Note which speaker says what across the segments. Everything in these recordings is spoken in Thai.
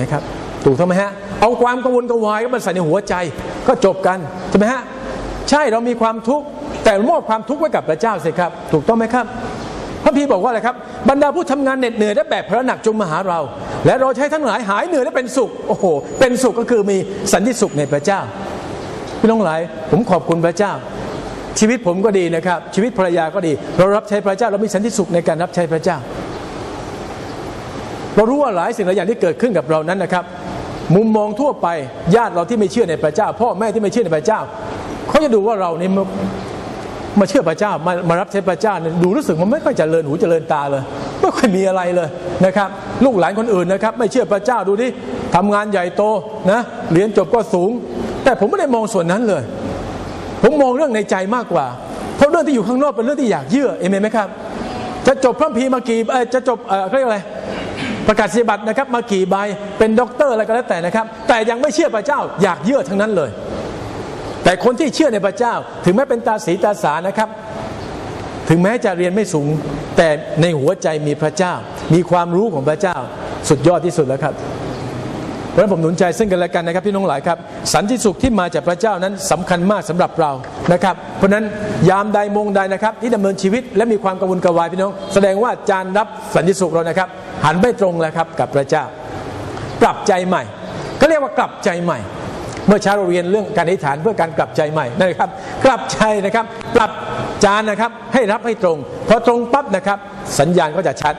Speaker 1: นะครับถูกต้องไหมฮะเอาความกังวลกังวายก็มาใส่ในหัวใจก็จบกันใช่ไหมฮะใช่เรามีความทุกข์แต่มอบความทุกข์ไว้กับพระเจ้าสิครับ ถูกต้องไหมครับ พระพีบอกว่าอะไรครับ บรรดาผู้ทำงานเหน็ดเหนื่อยและแบกภาระหนักจงมาหาเรา และเราใช้ทั้งหลายหายเหนื่อยและเป็นสุขโอ้โห เป็นสุขก็คือมีสันติสุขในพระเจ้าพี่น้องหลายผมขอบคุณพระเจ้า ชีวิตผมก็ดีนะครับ ชีวิตภรรยาก็ดี เรารับใช้พระเจ้าเรามีสันติสุขในการรับใช้พระเจ้า เรารู้ว่าหลายสิ่งหลายอย่างที่เกิดขึ้นกับเรานั้นนะครับ มุมมองทั่วไปญาติเราที่ไม่เชื่อในพระเจ้า พ่อแม่ที่ไม่เชื่อในพระเจ้าเขาจะดูว่าเรานี่มาเชื่อพระเจ้ามามารับใช้พระเจ้าเนี่ยดูรู้สึกมันไม่ค่อยจเจริญหูเจริญตาเลยไม่ค่อยมีอะไรเลยนะครับ ลูกหลานคนอื่นนะครับ ไม่เชื่อพระเจ้าดูดิทำงานใหญ่โตนะเรียนจบก็สูง แต่ผมไม่ได้มองส่วนนั้นเลย ผมมองเรื่องในใจมากกว่า เพราะเรื่องที่อยู่ข้างนอกเป็นเรื่องที่อยากเยื่อเอเมนไหมครับ จะจบพระพีมากี่จะจบเออเรียกอะไร ประกาศนียบัตรนะครับ มากี่ใบเป็นด็อกเตอร์อะไรก็แล้วแต่นะครับ แต่ยังไม่เชื่อพระเจ้าอยากเยื่อทั้งนั้นเลย แต่คนที่เชื่อในพระเจ้า ถึงแม้เป็นตาสีตาสานะครับ ถึงแม้จะเรียนไม่สูง แต่ในหัวใจมีพระเจ้า มีความรู้ของพระเจ้า สุดยอดที่สุดแล้วครับ ราะฉะนั้นผมหนุนใจซึ่งกันและกันนะครับพี่น้องหลายครับ สันติสุขที่มาจากพระเจ้านั้นสำคัญมากสำหรับเรานะครับ เพราะฉะนั้นยามใดมงใดนะครับ ที่ดำเนินชีวิตและมีความกังวลกระวายพี่น้อง แสดงว่าจานรับสันติสุขเรานะครับ หันไม่ตรงแล้วครับกับพระเจ้า ปรับใจใหม่ ก็เรียกว่ากลับใจใหม่เมื่อเช้าเราเรียนเรื่องการอธิษฐานเพื่อการกลับใจใหม่นะครับ กลับใจนะครับ ปรับจานนะครับให้รับให้ตรงพอตรงปั๊บนะครับ สัญญาณก็จะชัด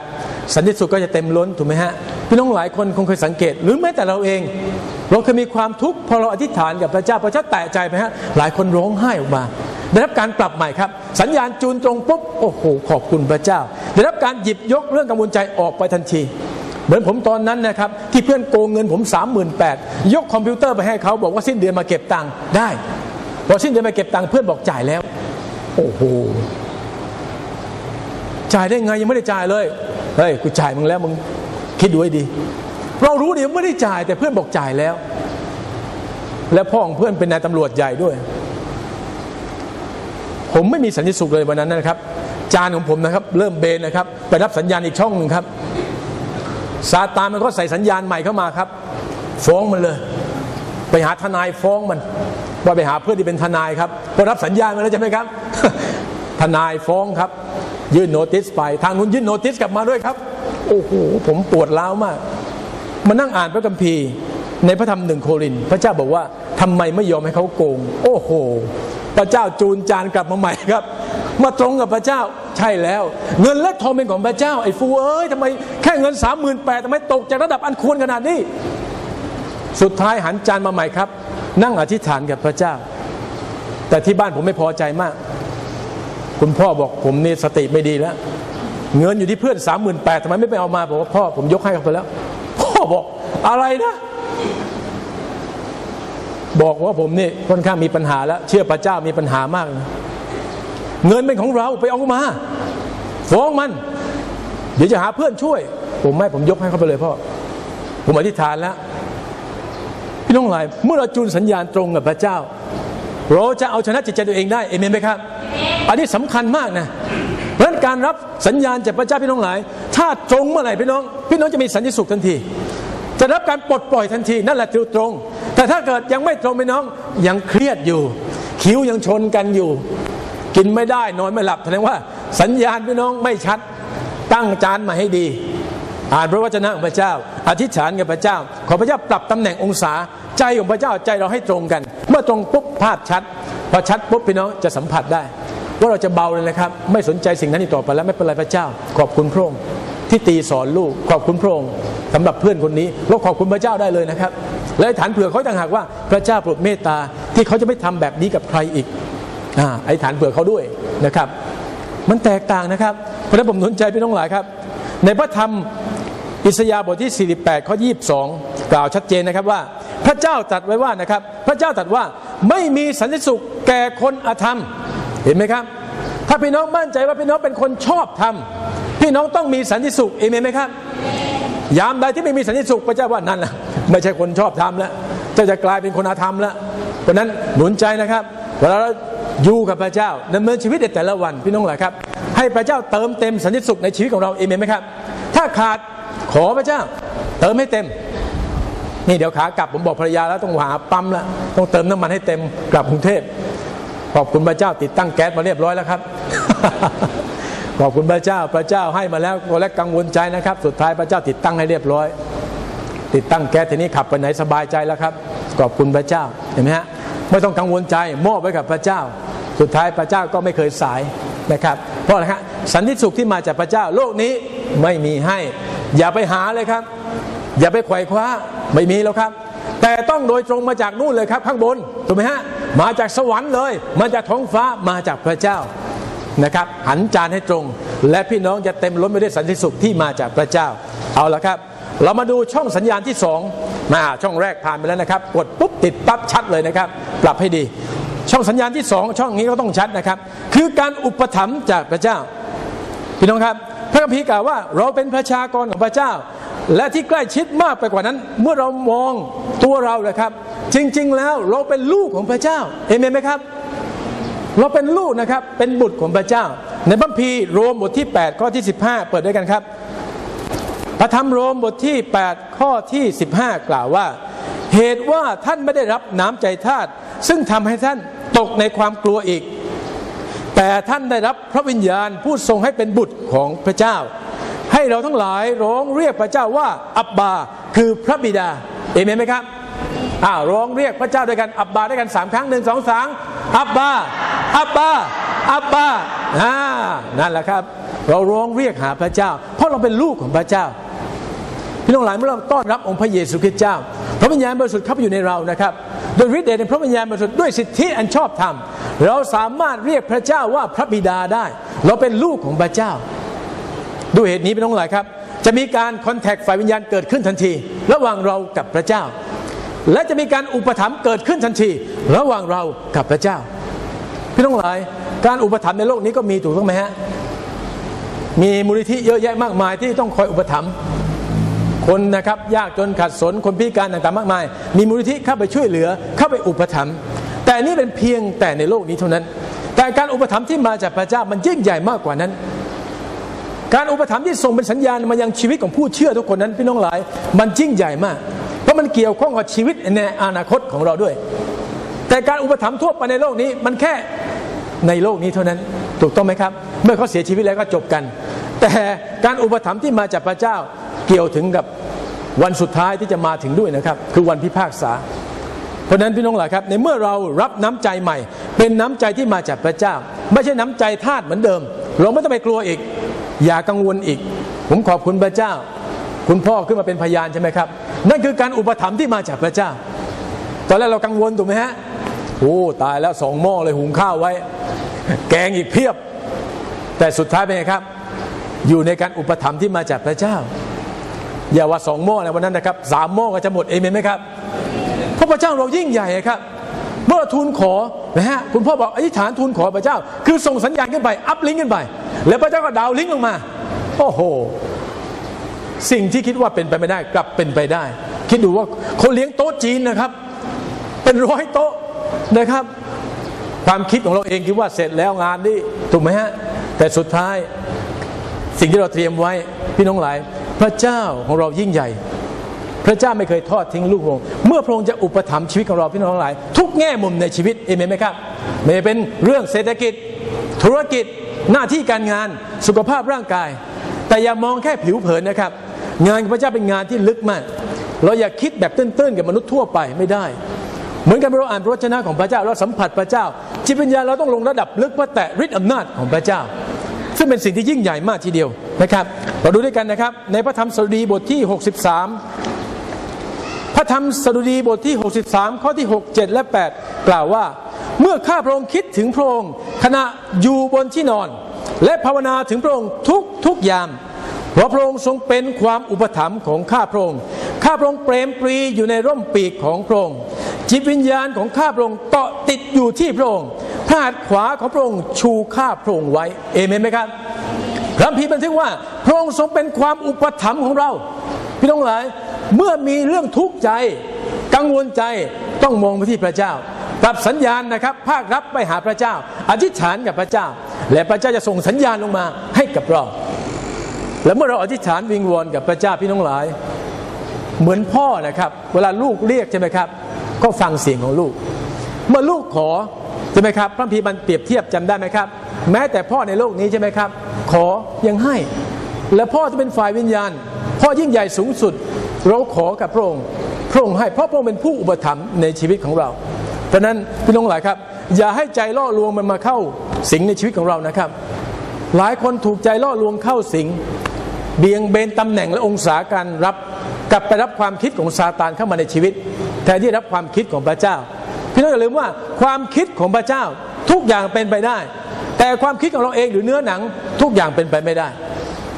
Speaker 1: สันติสุขก็จะเต็มล้นถูกไหมฮะ พี่น้องหลายคนคงเคยสังเกต หรือแม้แต่เราเอง เราเคยมีความทุกข์พอเราอธิษฐานกับพระเจ้าพระเจ้าแตะใจไปฮะหลายคนร้องไห้ออกมา ได้รับการปรับใหม่ครับ สัญญาณจูนตรงปุ๊บโอ้โหขอบคุณพระเจ้า ได้รับการหยิบยกเรื่องกังวลใจออกไปทันทีเหมือนผมตอนนั้นนะครับที่เพื่อนโกงเงินผม 38,000ยกคอมพิวเตอร์ไปให้เขาบอกว่าสิ้นเดือนมาเก็บตังค์ได้พอสิ้นเดือนมาเก็บตังค์เพื่อนบอกจ่ายแล้ว โอ้โหจ่ายได้ไงยังไม่ได้จ่ายเลยเฮ้ยกูจ่ายมึงแล้วมึง คิดดูให้ดี เรารู้ดีว่าไม่ได้จ่ายแต่เพื่อนบอกจ่ายแล้ว และพ่อของเพื่อนเป็นนายตำรวจใหญ่ด้วย ผมไม่มีสัญญาสุขเลยวันนั้นนะครับ จานของผมนะครับ เริ่มเบนนะครับ ไปรับสัญญาณอีกช่องหนึ่งครับซาตานมันก็ใส่สัญญาณใหม่เข้ามาครับ ฟ้องมันเลย ไปหาทนายฟ้องมันว่าไปหาเพื่อนที่เป็นทนายครับพอรับสัญญาณมาแล้วใช่ไหมครับ ทนายฟ้องครับ ยื่นโนติสไป ทางนู้นยื่นโนติสกลับมาด้วยครับ โอ้โหผมปวดร้าวมาก มานั่งอ่านพระคัมภีร์ในพระธรรมหนึ่งโคริน พระเจ้าบอกว่าทำไมไม่ยอมให้เขาโกง โอ้โห พระเจ้าจูนจานกลับมาใหม่ครับ มาตรงกับพระเจ้าใช่แล้ว เงินและทองเป็นของพระเจ้าไอ้ฟูเอ้ยทำไมแค่เงินสามหมื่นแปดทำไมตกจากระดับอันควรขนาดนี้ สุดท้ายหันจานมาใหม่ครับ นั่งอธิษฐานกับพระเจ้า แต่ที่บ้านผมไม่พอใจมาก คุณพ่อบอกผมนี่สติไม่ดีแล้ว เงินอยู่ที่เพื่อนสามหมื่นแปดทำไมไม่ไปเอามาบอกว่าพ่อผมยกให้เขาไปแล้ว พ่อบอกอะไรนะ บอกว่าผมนี่ค่อนข้างมีปัญหาแล้ว เชื่อพระเจ้ามีปัญหามากนะเงินเป็นของเราไปเอามาฟ้องมัน เดี๋ยวจะหาเพื่อนช่วย ผมไม่ผมยกให้เขาไปเลยพ่อผมอธิษฐานแล้วพี่น้องหลายเมื่อเราจูนสัญญาณตรงกับพระเจ้า เราจะเอาชนะจิตใจตัวเองได้เอเมนไหมครับ อันนี้สำคัญมากนะ ราะฉะนั้นการรับสัญญาณจากพระเจ้าพี่น้องหลาย ถ้าตรงเมื่อไหร่พี่น้อง พี่น้องจะมีสันติสุขทันที จะรับการปลดปล่อยทันทีนั่นแหละคือตรง แต่ถ้าเกิดยังไม่ตรงพี่น้องยังเครียดอยู่คิ้วยังชนกันอยู่ กินไม่ได้นอนไม่หลับแสดงว่าสัญญาณพี่น้องไม่ชัดตั้งจานมาให้ดี อ่านพระวจนะของพระเจ้า อธิษฐานกับพระเจ้า ขอพระเจ้าปรับตำแหน่งองศาใจของพระเจ้าใจเราให้ตรงกัน เมื่อตรงปุ๊บภาพชัดพอชัดปุ๊บพี่น้องจะสัมผัสได้ ว่าเราจะเบาเลยนะครับ ไม่สนใจสิ่งนั้นอีกต่อไปแล้วไม่เป็นไรพระเจ้า ขอบคุณพระองค์ที่ตีสอนลูกขอบคุณพระองค์สำหรับเพื่อนคนนี้เราขอบคุณพระเจ้าได้เลยนะครับ และฐานเผื่อเขาต่างหากว่าพระเจ้าโปรดเมตตาที่เขาจะไม่ทำแบบนี้กับใครอีกอไอ้ฐานเผื่อเขาด้วยนะครับ มันแตกต่างนะครับ เพราะนั้นผมหนุนใจพี่น้องหลายครับ ในพระธรรมอิสยาห์บทที่ 48 ข้อ 22 กล่าวชัดเจนนะครับว่า พระเจ้าตรัสไว้ว่านะครับ พระเจ้าตรัสว่าไม่มีสันติสุขแก่คนอธรรม เห็นไหมครับ ถ้าพี่น้องมั่นใจว่าพี่น้องเป็นคนชอบธรรมพี่น้องต้องมีสันติสุขเอเมนไหมครับ ยามใดที่ไม่มีสันติสุขพระเจ้าว่านั่นแหละไม่ใช่คนชอบธรรมแล้วเจ้าจะกลายเป็นคนอาธรรมแล้วเพราะนั้นหนุนใจนะครับเวลาเราอยู่กับพระเจ้าดำเนินชีวิตในแต่ละวันพี่น้องหลายครับ ให้พระเจ้าเติมเต็มสันติสุขในชีวิตของเราเอเมนไหมครับ ถ้าขาดขอพระเจ้า เติมให้เต็ม นี่เดี๋ยวขากลับผมบอกภรรยาแล้วต้องหาปั๊มแล้วต้องเติมน้ำมันให้เต็มกลับกรุงเทพ ขอบคุณพระเจ้าติดตั้งแก๊สมาเรียบร้อยแล้วครับขอบคุณพระเจ้าพระเจ้าให้มาแล้วก็และกังวลใจนะครับ สุดท้ายพระเจ้าติดตั้งให้เรียบร้อย ติดตั้งแก๊สทีนี้ขับไปไหนสบายใจแล้วครับ ขอบคุณพระเจ้าเห็นไหมฮะไม่ต้องกังวลใจมอบไว้กับพระเจ้า สุดท้ายพระเจ้าก็ไม่เคยสายนะครับ เพราะอะไรฮะสันติสุขที่มาจากพระเจ้าโลกนี้ไม่มีให้ อย่าไปหาเลยครับ อย่าไปไขว่คว้าไม่มีแล้วครับ แต่ต้องโดยตรงมาจากนู่นเลยครับ ข้างบนถูกไหมฮะ มาจากสวรรค์เลย มาจากท้องฟ้ามาจากพระเจ้านะครับหันจานให้ตรง และพี่น้องจะเต็มล้นไปด้วยสันติสุขที่มาจากพระเจ้า เอาละครับ เรามาดูช่องสัญญาณที่สองมาช่องแรกผ่านไปแล้วนะครับ กดปุ๊บติดปั๊บชัดเลยนะครับ ปรับให้ดี ช่องสัญญาณที่สองช่องนี้ก็ต้องชัดนะครับ คือการอุปถัมภ์จากพระเจ้า พี่น้องครับ พระคัมภีร์กล่าวว่าเราเป็นประชากรของพระเจ้า และที่ใกล้ชิดมากไปกว่านั้น เมื่อเรามองตัวเราเลยครับ จริง ๆ แล้วเราเป็นลูกของพระเจ้าเอเมนไหมครับ เราเป็นลูกนะครับ เป็นบุตรของพระเจ้า ในพระคัมภีร์โรมบทที่ 8 ข้อที่ 15 เปิดด้วยกันครับ พระธรรมโรมบทที่ 8 ข้อที่ 15 กล่าวว่า เหตุว่าท่านไม่ได้รับน้ำใจทาสซึ่งทำให้ท่านตกในความกลัวอีก แต่ท่านได้รับพระวิญญาณผู้ทรงให้เป็นบุตรของพระเจ้า ให้เราทั้งหลายร้องเรียกพระเจ้าว่าอับบาคือพระบิดาเอเมนไหมครับ อ้าวร้องเรียกพระเจ้าด้วยกันอับบาด้วยกันสามครั้งหนึ่งสองสามอับบาอับบาอับบาอ่านั่นแหละครับ เราร้องเรียกหาพระเจ้า เพราะเราเป็นลูกของพระเจ้าพี่น้องหลายเมื่อเราต้อนรับองค์พระเยซูคริสต์เจ้า พระวิญญาณบริสุทธิ์เข้าไปอยู่ในเรานะครับโดยฤทธิ์เดชในพระวิญญาณบริสุทธิ์ด้วยสิทธิอันชอบธรรมเราสามารถเรียกพระเจ้าว่าพระบิดาได้ เราเป็นลูกของพระเจ้าด้วยเหตุนี้พี่น้องหลายครับ จะมีการคอนแทคฝ่ายวิญญาณเกิดขึ้นทันที ระหว่างเรากับพระเจ้า และจะมีการอุปถัมภ์เกิดขึ้นทันที ระหว่างเรากับพระเจ้า พี่น้องหลาย การอุปถัมภ์ในโลกนี้ก็มีถูกต้องไหมฮะมีมูลนิธิเยอะแยะมากมายที่ต้องคอยอุปถัมภ์คนนะครับยากจนขัดสนคนพิการต่างๆมากมาย มีมูลนิธิเข้าไปช่วยเหลือเข้าไปอุปถัมภ์แต่นี่เป็นเพียงแต่ในโลกนี้เท่านั้น แต่การอุปถัมภ์ที่มาจากพระเจ้ามันยิ่งใหญ่มากกว่านั้น การอุปถัมภ์ที่ส่งเป็นสัญญาณมายังชีวิตของผู้เชื่อทุกคนนั้นพี่น้องหลาย มันยิ่งใหญ่มาก ราะมันเกี่ยวข้องกับชีวิตในอนาคตของเราด้วย แต่การอุปถัมภ์ทั่วไปในโลกนี้มันแค่ในโลกนี้เท่านั้น ถูกต้องไหมครับ เมื่อเขาเสียชีวิตแล้วก็จบกัน แต่การอุปถัมภ์ที่มาจากพระเจ้าเกี่ยวถึงกับวันสุดท้ายที่จะมาถึงด้วยนะครับ คือวันพิพากษา เพราะนั้นพี่น้องหลายครับ ในเมื่อเรารับน้ำใจใหม่ เป็นน้ำใจที่มาจากพระเจ้า ไม่ใช่น้ำใจทาสเหมือนเดิม เราไม่ต้องไปกลัวอีก อย่ากังวลอีก ผมขอบคุณพระเจ้า คุณพ่อขึ้นมาเป็นพยานใช่ไหมครับ นั่นคือการอุปถัมภ์ที่มาจากพระเจ้า ตอนแรกเรากังวลถูกไหมฮะโอ้ตายแล้วสองหม้อเลยหุงข้าวไว้ แกงอีกเพียบ แต่สุดท้ายเป็นไงครับ อยู่ในการอุปถัมภ์ที่มาจากพระเจ้า อย่าว่าสองหม้อในวันนั้นนะครับสามหม้อก็จะหมดเอเมนไหมครับเพราะพระเจ้าเรายิ่งใหญ่ครับ เมื่อเราทูลขอนะฮะคุณพ่อบอกอธิษฐานทูลขอพระเจ้า คือส่งสัญญาณขึ้นไป อัพลิงก์ขึ้นไป แล้วพระเจ้าก็ดาวลิงก์ลงมา โอ้โห สิ่งที่คิดว่าเป็นไปไม่ได้กลับเป็นไปได้ คิดดูว่าคนเลี้ยงโต๊ะจีนนะครับ เป็นร้อยโต๊ะนะครับ ความคิดของเราเองคิดว่าเสร็จแล้วงานนี้ถูกไหมฮะแต่สุดท้ายสิ่งที่เราเตรียมไว้พี่น้องหลาย พระเจ้าของเรายิ่งใหญ่ พระเจ้าไม่เคยทอดทิ้งลูกพระองค์เมื่อพระองค์จะอุปถัมภ์ชีวิตของเราพี่น้องหลาย ทุกแง่มุมในชีวิตเอเมนไหมครับไม่เป็นเรื่องเศรษฐกิจ ธุรกิจหน้าที่การงานสุขภาพร่างกาย แต่อย่ามองแค่ผิวเผินนะครับ งานของพระเจ้าเป็นงานที่ลึกมาก เราอย่าคิดแบบตื้นๆกับมนุษย์ทั่วไปไม่ได้ เหมือนกับเราอ่านพระวจนะของพระเจ้าเราสัมผัสพระเจ้า จิตวิญญาณเราต้องลงระดับลึกเพื่อแตะฤทธิ์อำนาจของพระเจ้า ซึ่งเป็นสิ่งที่ยิ่งใหญ่มากทีเดียวนะครับ เราดูด้วยกันนะครับ ในพระธรรมสดุดีบทที่ 63 พระธรรมสดุดีบทที่ 63 ข้อที่ 6 7 และ 8 กล่าวว่า เมื่อข้าพระองค์คิดถึงพระองค์ขณะอยู่บนที่นอน และภาวนาถึงพระองค์ทุกทุกยาม เพราะพระองค์ทรงเป็นความอุปถัมภ์ของข้าพระองค์ ข้าพระองค์เปรมปรีอยู่ในร่มปีกของพระองค์ จิตวิญญาณของข้าพระองค์เกาะติดอยู่ที่พระองค์พระหัตถ์ขวาของพระองค์ชูข้าพระองค์ไว้ เอเมนไหมครับ พระคัมภีร์บันทึกว่าพระองค์ทรงเป็นความอุปถัมภ์ของเรา พี่น้องหลาย เมื่อมีเรื่องทุกข์ใจ กังวลใจต้องมองไปที่พระเจ้ารับสัญญาณนะครับ ภาครับไปหาพระเจ้า อธิษฐานกับพระเจ้า และพระเจ้าจะส่งสัญญาณลงมาให้กับเรา และเมื่อเราอธิษฐานวิงวอนกับพระเจ้าพี่น้องหลาย เหมือนพ่อนะครับ เวลาลูกเรียกใช่ไหมครับ ก็ฟังเสียงของลูก เมื่อลูกขอใช่ไหมครับ พระพีมันเปรียบเทียบจำได้ไหมครับ แม้แต่พ่อในโลกนี้ใช่ไหมครับ ขอยังให้ และพ่อที่เป็นฝ่ายวิญญาณ พ่อยิ่งใหญ่สูงสุด เราขอกับพระองค์พระองค์ให้เพราะพระองค์เป็นผู้อุปถัมภ์ในชีวิตของเรา เพราะนั้นพี่น้องหลายครับ อย่าให้ใจล่อลวงมันมาเข้าสิงในชีวิตของเรานะครับ หลายคนถูกใจล่อลวงเข้าสิง เบี่ยงเบนตำแหน่งและองศาการรับกลับไปรับความคิดของซาตานเข้ามาในชีวิตแทนที่รับความคิดของพระเจ้า พี่น้องอย่าลืมว่าความคิดของพระเจ้าทุกอย่างเป็นไปได้ แต่ความคิดของเราเองหรือเนื้อหนังทุกอย่างเป็นไปไม่ได้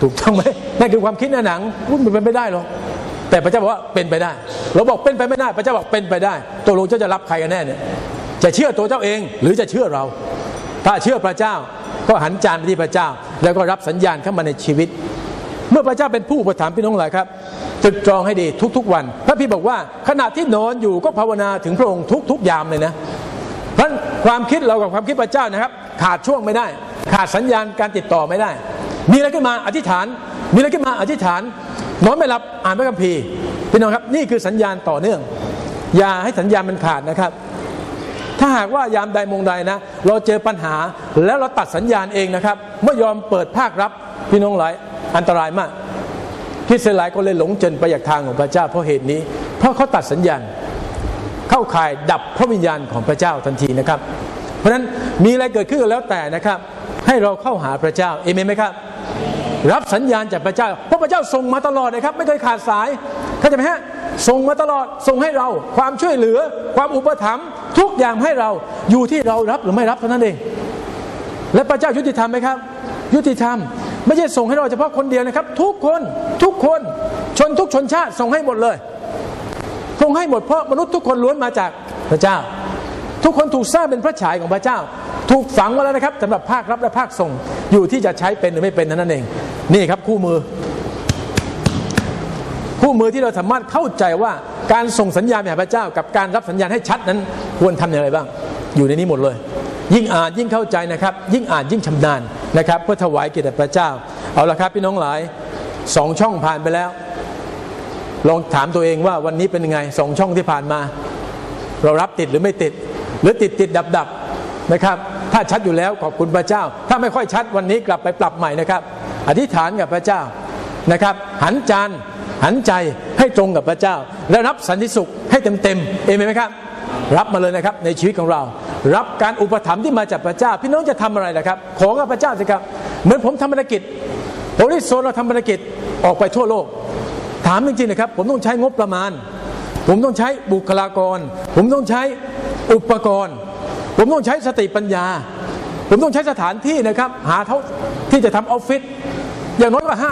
Speaker 1: ถูกต้องไหมนั่นคือความคิดเนื้อหนังมันเป็นไปไม่ได้หรอกแต่พระเจ้าบอกว่าเป็นไปได้ เราบอกเป็นไปไม่ได้ พระเจ้าบอกเป็นไปได้ตัวลงเจ้าจะรับใครกันแน่เนี่ยจะเชื่อตัวเจ้าเองหรือจะเชื่อเรา ถ้าเชื่อพระเจ้าก็หันจานไปที่พระเจ้า แล้วก็รับสัญญาณเข้ามาในชีวิต เมื่อพระเจ้าเป็นผู้อุปถัมภ์พี่น้องหลายครับตรึกตรองให้ดีทุก ๆ วัน พระพี่บอกว่า ขณะที่นอนอยู่ก็ภาวนาถึงพระองค์ทุก ๆ ยามเลยนะเพราะความคิดเรากับความคิดพระเจ้านะครับ ขาดช่วงไม่ได้ ขาดสัญญาณการติดต่อไม่ได้ มีอะไรขึ้นมาอธิษฐาน มีอะไรขึ้นมาอธิษฐานนอนไม่หลับอ่านพระคัมภีร์พี่น้องครับนี่คือสัญญาณต่อเนื่อง อย่าให้สัญญาณมันขาดนะครับ ถ้าหากว่ายามใดมงใดนะ เราเจอปัญหาแล้วเราตัดสัญญาณเองนะครับไม่ยอมเปิดภาครับพี่น้องหลาย อันตรายมากคริสเตียนหลายคนเลยหลงจนไปจากทางของพระเจ้าเพราะเหตุนี้ เพราะเขาตัดสัญญาณ เข้าข่ายดับพระวิญญาณของพระเจ้าทันทีนะครับ เพราะฉะนั้นมีอะไรเกิดขึ้นก็แล้วแต่นะครับ ให้เราเข้าหาพระเจ้าเอเมนไหมครับ รับสัญญาณจากพระเจ้าเพราะพระเจ้าส่งมาตลอดนะครับ ไม่เคยขาดสายเข้าใจไหมฮะส่งมาตลอดส่งให้เราความช่วยเหลือ ความอุปถัมภ์ทุกอย่างให้เราอยู่ที่เรารับหรือไม่รับเท่านั้นเองและพระเจ้ายุติธรรมไหมครับ ยุติธรรม ไม่ใช่ส่งให้เราเฉพาะคนเดียวนะครับ ทุกคนทุกคนชนทุกชนชาติส่งให้หมดเลยส่งให้หมดเพราะมนุษย์ทุกคนล้วนมาจากพระเจ้า ทุกคนถูกสร้างเป็นพระฉายของพระเจ้า ถูกฝังมาแล้วนะครับสำหรับภาครับและภาคส่งอยู่ที่จะใช้เป็นหรือไม่เป็นนั้นเอง นี่ครับคู่มือ คู่มือที่เราสามารถเข้าใจว่าการส่งสัญญาณไปหาพระเจ้า กับการรับสัญญาณให้ชัดนั้น ควรทำอย่างไรบ้าง อยู่ในนี้หมดเลย ยิ่งอ่านยิ่งเข้าใจนะครับ ยิ่งอ่านยิ่งชำนาญ นะครับ เพื่อถวายเกียรติพระเจ้า เอาละครับพี่น้องหลายสองช่องผ่านไปแล้ว ลองถามตัวเองว่าวันนี้เป็นยังไงสองช่องที่ผ่านมา เรารับติดหรือไม่ติด หรือติดติดดับดับนะครับ ถ้าชัดอยู่แล้วขอบคุณพระเจ้า ถ้าไม่ค่อยชัดวันนี้กลับไปปรับใหม่นะครับ อธิษฐานกับพระเจ้านะครับ หันจานหันใจให้ตรงกับพระเจ้า และรับสันติสุขให้เต็มเต็มเอเมนไหมครับ รับมาเลยนะครับในชีวิตของเรา รับการอุปถัมภ์ที่มาจากพระเจ้า พี่น้องจะทำอะไรล่ะครับ ขอกับพระเจ้าสิครับ เหมือนผมทำภารกิจผมได้โซนเราทำภารกิจออกไปทั่วโลก ถามจริงๆนะครับ ผมต้องใช้งบประมาณ ผมต้องใช้บุคลากร ผมต้องใช้อุปกรณ์ ผมต้องใช้สติปัญญา ผมต้องใช้สถานที่นะครับ หาเท่าที่จะทำออฟฟิศอย่างน้อยก็ห้า